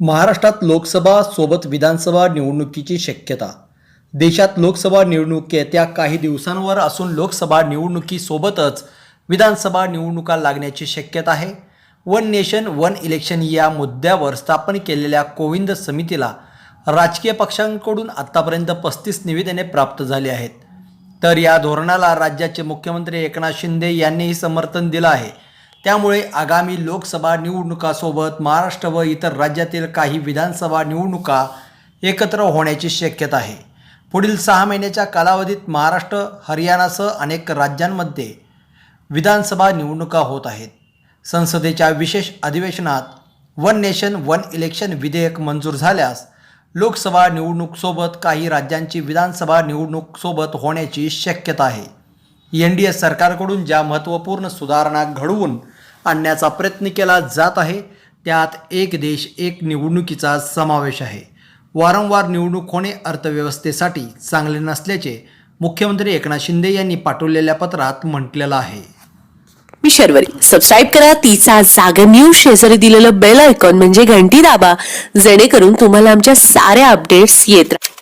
महाराष्ट्रात लोकसभा सोबत विधानसभा निवडणुकीची शक्यता. देशात लोकसभा निवडणूक येत्या काही दिवसांवर असून लोकसभा निवडणुकीसोबतच विधानसभा निवडणुका लागण्याची शक्यता आहे. वन नेशन वन इलेक्शन या मुद्द्यावर स्थापन केलेल्या कोविंद समितीला राजकीय पक्षांकडून आत्तापर्यंत पस्तीस निवेदने प्राप्त झाली आहेत. तर या धोरणाला राज्याचे मुख्यमंत्री एकनाथ शिंदे यांनीही समर्थन दिलं आहे. त्यामुळे आगामी लोकसभा निवडणुकासोबत महाराष्ट्र व इतर राज्यातील काही विधानसभा निवडणुका एकत्र होण्याची शक्यता आहे. पुढील सहा महिन्याच्या कालावधीत महाराष्ट्र हरियाणासह अनेक राज्यांमध्ये विधानसभा निवडणुका होत आहेत. संसदेच्या विशेष अधिवेशनात वन नेशन वन इलेक्शन विधेयक मंजूर झाल्यास लोकसभा निवडणूकसोबत काही राज्यांची विधानसभा निवडणूकसोबत होण्याची शक्यता आहे. एन डी ए सरकारकडून ज्या महत्त्वपूर्ण सुधारणा घडवून आणण्याचा प्रयत्न केला जात आहे. त्यात एक देश एक निवडणुकीचा समावेश आहे. वारंवार निवडणूक होणे अर्थव्यवस्थेसाठी चांगले नसल्याचे मुख्यमंत्री एकनाथ शिंदे यांनी पाठवलेल्या पत्रात म्हटलेलं आहे. मी शर्वरी. सबस्क्राईब करा. तिचा जागर न्यूज शेजारी दिलेलं बेल आयकॉन म्हणजे घंटी दाबा. जेणेकरून तुम्हाला आमच्या साऱ्या अपडेट्स येत राहतील